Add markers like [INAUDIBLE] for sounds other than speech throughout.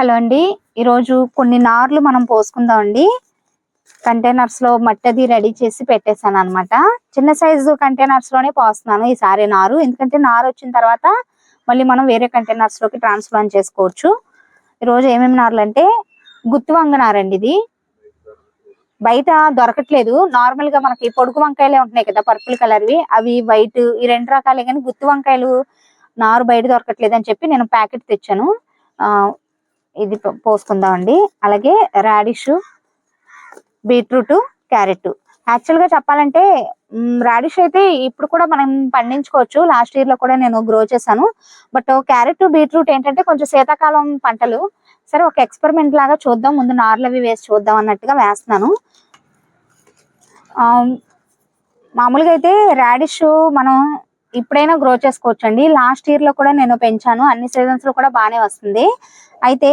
Hello అండి. ఈరోజు కొన్ని నార్లు మనం పోసుకుందాం అండి కంటైనర్స్లో మట్టది రెడీ చేసి పెట్టేశాను అనమాట చిన్న సైజు కంటైనర్స్లోనే పోస్తున్నాను ఈసారి నారు. ఎందుకంటే నారు వచ్చిన తర్వాత మళ్ళీ మనం వేరే కంటైనర్స్లోకి ట్రాన్స్ప్లాంట్ చేసుకోవచ్చు. ఈరోజు ఏమేమి నార్లు అంటే గుత్తి వంగ నారండి ఇది. బయట దొరకట్లేదు. నార్మల్గా మనకి పొడుగు వంకాయలే ఉంటున్నాయి కదా పర్పుల్ కలర్వి అవి వైట్ ఈ రెండు రకాలే కానీ గుత్తి వంకాయలు నారు బయట దొరకట్లేదు అని చెప్పి నేను ప్యాకెట్ తెచ్చాను. ఆ ఇది పో- పోసుకుందామండి. అలాగే రాడిష్ బీట్రూట్ క్యారెట్ యాక్చువల్గా చెప్పాలంటే రాడిష్ అయితే ఇప్పుడు కూడా మనం పండించుకోవచ్చు. లాస్ట్ ఇయర్లో కూడా నేను గ్రో చేశాను. బట్ క్యారెట్ బీట్రూట్ ఏంటంటే కొంచెం శీతాకాలం పంటలు. సరే ఒక ఎక్స్పెరిమెంట్ లాగా చూద్దాం. ముందు నార్లు అవి వేసి చూద్దాం అన్నట్టుగా వేస్తున్నాను. మామూలుగా అయితే రాడిష్ మనం ఇప్పుడైనా గ్రో చేసుకోవచ్చు అండి లాస్ట్ ఇయర్లో కూడా నేను పెంచాను. అన్ని సీజన్స్లో కూడా బాగానే వస్తుంది. అయితే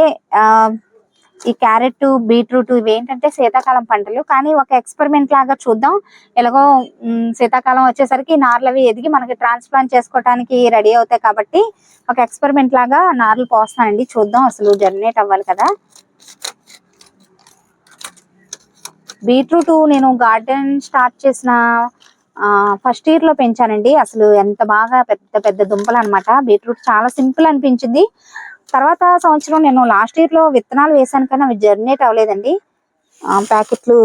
ఈ క్యారెట్ బీట్రూట్ ఇవి ఏంటంటే శీతాకాలం పంటలు. కానీ ఒక ఎక్స్పెరిమెంట్ లాగా చూద్దాం. ఎలాగో శీతాకాలం వచ్చేసరికి నార్లు అవి ఎదిగి మనకి ట్రాన్స్ప్లాంట్ చేసుకోవడానికి రెడీ అవుతాయి కాబట్టి ఒక ఎక్స్పెరిమెంట్ లాగా నార్లు పోస్తానండి. చూద్దాం అసలు జర్నేట్ అవ్వాలి కదా. బీట్రూట్ నేను గార్డెన్ స్టార్ట్ చేసిన ఫస్ట్ ఇయర్లో పెంచానండి. అసలు ఎంత బాగా పెద్ద పెద్ద దుంపలు అన్నమాట. బీట్రూట్ చాలా సింపుల్ అనిపించింది. తర్వాత సంవత్సరం నేను లాస్ట్ ఇయర్లో విత్తనాలు వేసాను కానీ అవి జర్నేట్ అవ్వలేదండి. ప్యాకెట్లు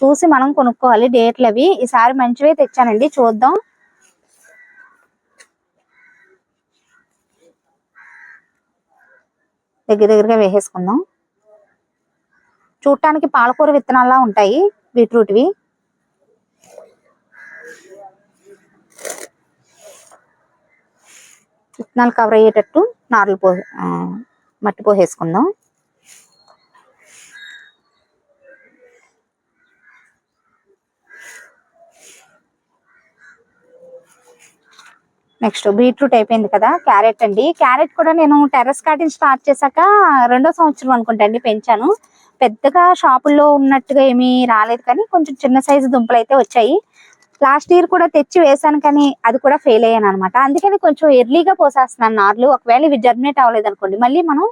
చూసి మనం కొనుక్కోవాలి డేట్లు అవి. ఈసారి మంచివే తెచ్చానండి. చూద్దాం. దగ్గర దగ్గరగా వేసేసుకుందాం. చూడటానికి పాలకూర విత్తనాల్లా ఉంటాయి బీట్రూట్వి. విత్తనాలు కవర్ అయ్యేటట్టు నార్లు పో మట్టి పోసేసుకుందాం. నెక్స్ట్ బీట్రూట్ అయిపోయింది కదా క్యారెట్ అండి. క్యారెట్ కూడా నేను టెర్రస్ గార్డెన్ స్టార్ట్ చేశాక రెండో సంవత్సరం అనుకుంటా అండి పెంచాను. పెద్దగా షాపుల్లో ఉన్నట్టుగా ఏమీ రాలేదు కానీ కొంచెం చిన్న సైజు దుంపలు అయితే వచ్చాయి. లాస్ట్ ఇయర్ కూడా తెచ్చి వేసాను కానీ అది కూడా ఫెయిల్ అయ్యాను అనమాట అందుకని కొంచెం ఎర్లీగా పోసేస్తున్నాను నార్లు. ఒకవేళ ఇవి జర్మినేట్ అవ్వలేదు అనుకోండి మళ్ళీ మనం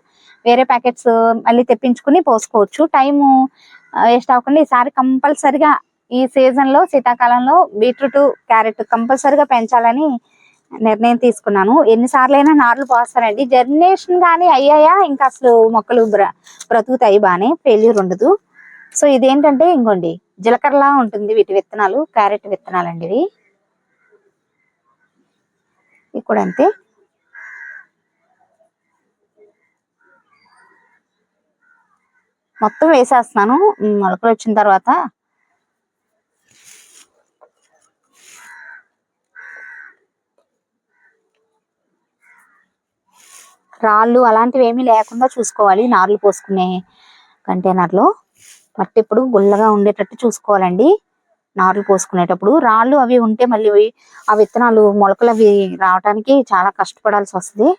వేరే ప్యాకెట్స్ మళ్ళీ తెప్పించుకుని పోసుకోవచ్చు. టైము వేస్ట్ అవ్వకుండా ఈసారి కంపల్సరిగా ఈ సీజన్లో శీతాకాలంలో బీట్రూట్ క్యారెట్ కంపల్సరిగా పెంచాలని నిర్ణయం తీసుకున్నాను. ఎన్నిసార్లైనా అయినా నార్లు పోస్తానండి. జర్మినేషన్ కానీ అయ్యాయా? ఇంకా అసలు మొక్కలు బ్ర బ్రతుకుతాయి బాగానే ఫెయిల్యూర్ ఉండదు. సో ఇదేంటంటే ఇంకోండి జీలకర్రలా ఉంటుంది వీటి విత్తనాలు క్యారెట్ విత్తనాలు అండి ఇవి ఇవి కూడా అంతే. మొత్తం వేసేస్తున్నాను. మొలకలు వచ్చిన తర్వాత రాళ్ళు అలాంటివి ఏమీ లేకుండా చూసుకోవాలి. నార్లు పోసుకునే కంటైనర్లో. మట్టి ఇప్పుడు గుల్లగా ఉండేటట్టు చూసుకోవాలండి. నార్లు పోసుకునేటప్పుడు. రాళ్ళు అవి ఉంటే మళ్ళీ ఆ విత్తనాలు మొలకలు అవి రావడానికి చాలా కష్టపడాల్సి వస్తుంది.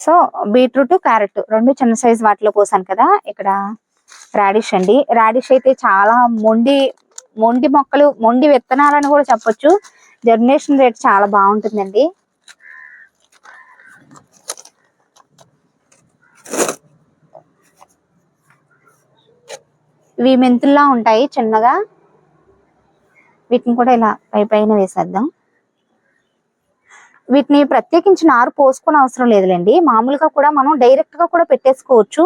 సో బీట్రూట్ క్యారెట్ రెండు చిన్న సైజ్ వాటిలో పోసాను కదా. ఇక్కడ రాడిష్ అండి. రాడిష్ అయితే చాలా మొండి మొండి మొక్కలు మొండి విత్తనాలని కూడా చెప్పొచ్చు. జర్మినేషన్ రేట్ చాలా బాగుంటుందండి. ఇవి మెంతుల్లా ఉంటాయి చిన్నగా. వీటిని కూడా ఇలా పై పైన వేసేద్దాం. వీటిని ప్రత్యేకించి నారు పోసుకునే అవసరం లేదులేండి. మామూలుగా కూడా మనం డైరెక్ట్గా కూడా పెట్టేసుకోవచ్చు.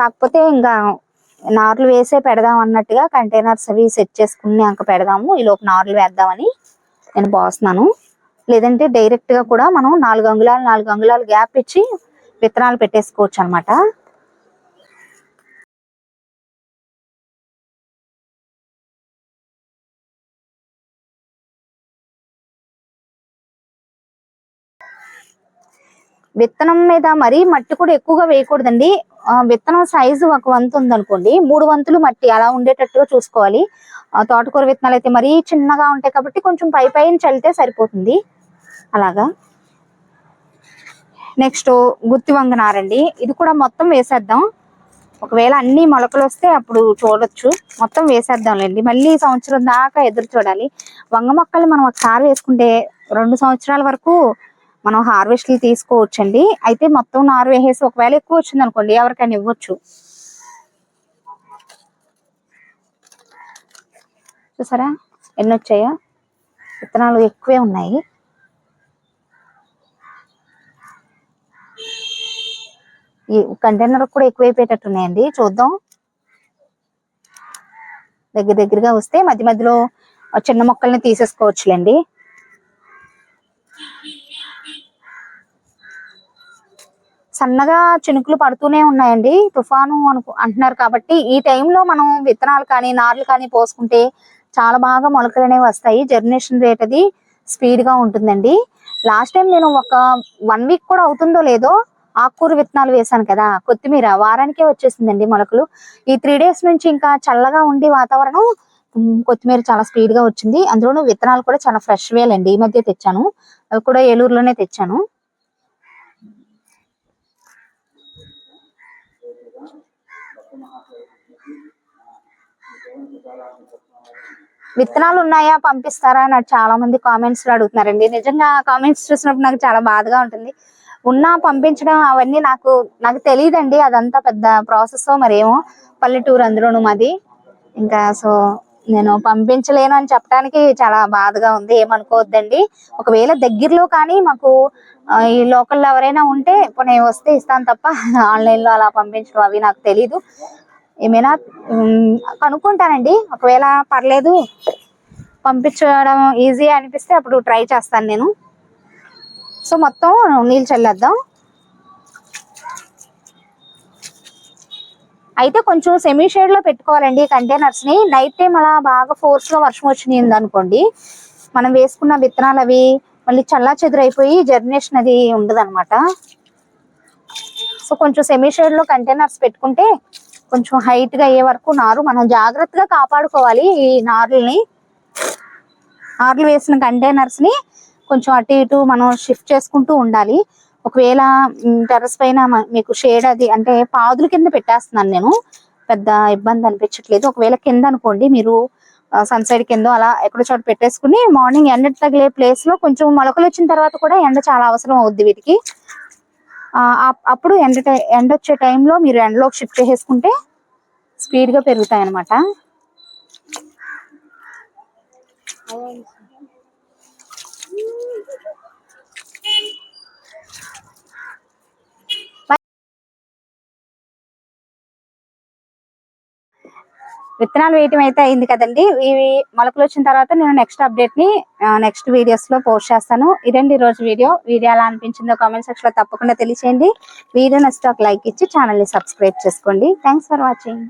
కాకపోతే ఇంకా నార్లు వేసే పెడదాం అన్నట్టుగా కంటైనర్స్ అవి సెట్ చేసుకున్నాక పెడదాము. ఈ లోపు నార్లు వేద్దామని నేను పోస్తున్నాను. లేదంటే డైరెక్ట్గా కూడా మనం నాలుగు అంగుళాలు నాలుగు అంగుళాలు గ్యాప్ ఇచ్చి విత్తనాలు పెట్టేసుకోవచ్చు అన్నమాట విత్తనం మీద మరీ మట్టి కూడా ఎక్కువగా వేయకూడదండి. విత్తనం సైజు ఒక వంతు ఉందనుకోండి మూడు వంతులు మట్టి అలా ఉండేటట్టుగా చూసుకోవాలి. తోటకూర విత్తనాలు అయితే మరీ చిన్నగా ఉంటాయి కాబట్టి కొంచెం పై పైన చల్లితే సరిపోతుంది. అలాగా. నెక్స్ట్ గుత్తి వంగనారండి ఇది కూడా మొత్తం వేసేద్దాం. ఒకవేళ అన్ని మొలకలు వస్తే అప్పుడు చూడొచ్చు. మొత్తం వేసేద్దాంలేండి. మళ్ళీ సంవత్సరం దాకా ఎదురు చూడాలి. వంగ మొక్కలు మనం ఒకసారి వేసుకుంటే రెండు సంవత్సరాల వరకు మనం హార్వెస్ట్లు తీసుకోవచ్చండి. అయితే మొత్తం నారు వేసేసి ఒకవేళ ఎక్కువ వచ్చింది అనుకోండి ఎవరికైనా ఇవ్వచ్చు. చూసారా? ఎన్ని వచ్చాయో? విత్తనాలు ఎక్కువే ఉన్నాయి. ఈ కంటైనర్ కూడా ఎక్కువైపోయేటట్టు ఉన్నాయండి. చూద్దాం. దగ్గర దగ్గరగా వస్తే మధ్య మధ్యలో చిన్న మొక్కల్ని తీసేసుకోవచ్చులేండి. సన్నగా చినుకులు పడుతూనే ఉన్నాయండి. తుఫాను అనుకు అంటున్నారు కాబట్టి ఈ టైంలో మనం విత్తనాలు కానీ నార్లు కానీ పోసుకుంటే చాలా బాగా మొలకలు అనేవి వస్తాయి. జర్మినేషన్ రేట్ అది స్పీడ్గా ఉంటుందండి. లాస్ట్ టైం నేను ఒక వన్ వీక్ కూడా అవుతుందో లేదో ఆకుకూర విత్తనాలు వేశాను కదా. కొత్తిమీర వారానికే వచ్చేసిందండి మొలకలు. ఈ త్రీ డేస్ నుంచి ఇంకా చల్లగా ఉండి వాతావరణం కొత్తిమీర చాలా స్పీడ్గా వచ్చింది. అందులోనూ విత్తనాలు కూడా చాలా ఫ్రెష్ వేలండి. ఈ మధ్య తెచ్చాను. అవి కూడా ఏలూరులోనే తెచ్చాను. విత్తనాలు ఉన్నాయా? పంపిస్తారా? అని చాలా మంది కామెంట్స్లో అడుగుతున్నారండి. నిజంగా కామెంట్స్ చూసినప్పుడు నాకు చాలా బాధగా ఉంటుంది. ఉన్నా పంపించడం అవన్నీ నాకు నాకు తెలియదండి. అదంతా పెద్ద ప్రాసెస్ మరేమో. పల్లెటూరు అందులోను మాది. ఇంకా సో నేను పంపించలేను అని చెప్పడానికి చాలా బాధగా ఉంది. ఏమనుకోవద్దండి. ఒకవేళ దగ్గరలో కానీ మాకు ఈ లోకల్లో ఎవరైనా ఉంటే పోనీ వస్తే ఇస్తాను తప్ప [LAUGHS] ఆన్లైన్లో అలా పంపించడం అవి నాకు తెలీదు. ఏమైనా కనుక్కుంటానండి. ఒకవేళ పర్లేదు పంపించడం ఈజీ అనిపిస్తే అప్పుడు ట్రై చేస్తాను నేను. సో మొత్తం నీళ్ళు చల్లేద్దాం. అయితే కొంచెం సెమీ షేడ్లో పెట్టుకోవాలండి కంటైనర్స్ని నైట్ టైం అలా బాగా ఫోర్స్గా వర్షం వచ్చింది అనుకోండి మనం వేసుకున్న విత్తనాలు అవి మళ్ళీ చల్లా చెదురైపోయి జర్మినేషన్ అది ఉండదు సో కొంచెం సెమీ షేడ్లో కంటైనర్స్ పెట్టుకుంటే కొంచెం హైట్గా అయ్యే వరకు నారు మనం జాగ్రత్తగా కాపాడుకోవాలి ఈ నారుల్ని. నార్లు వేసిన కంటైనర్స్ని కొంచెం అటు ఇటు మనం షిఫ్ట్ చేసుకుంటూ ఉండాలి. ఒకవేళ టెర్రస్ పైన మీకు షేడ్ అది అంటే పాదుల కింద పెట్టేస్తున్నాను నేను. పెద్ద ఇబ్బంది అనిపించట్లేదు. ఒకవేళ కింద అనుకోండి మీరు సన్ సైడ్ కింద అలా ఎక్కడో చోట పెట్టేసుకుని మార్నింగ్ ఎండ తగిలే ప్లేస్లో కొంచెం మొలకలు వచ్చిన తర్వాత కూడా ఎండ చాలా అవసరం అవుద్ది వీటికి. అప్పుడు ఎండ ఎండ వచ్చే టైంలో మీరు ఎండలోకి షిఫ్ట్ చేసేసుకుంటే స్పీడ్గా పెరుగుతాయి అనమాట విత్తనాలు వేయటం అయితే అయింది కదండి. ఇవి మొలకలు వచ్చిన తర్వాత నేను నెక్స్ట్ అప్డేట్ని నెక్స్ట్ వీడియోస్లో పోస్ట్ చేస్తాను. ఇదండి రోజు వీడియో. వీడియో ఎలా అనిపించిందో కామెంట్ సెక్షన్లో తప్పకుండా తెలియచేయండి. వీడియో నచ్చితే ఒక లైక్ ఇచ్చి ఛానల్ని సబ్స్క్రైబ్ చేసుకోండి. Thanks for watching.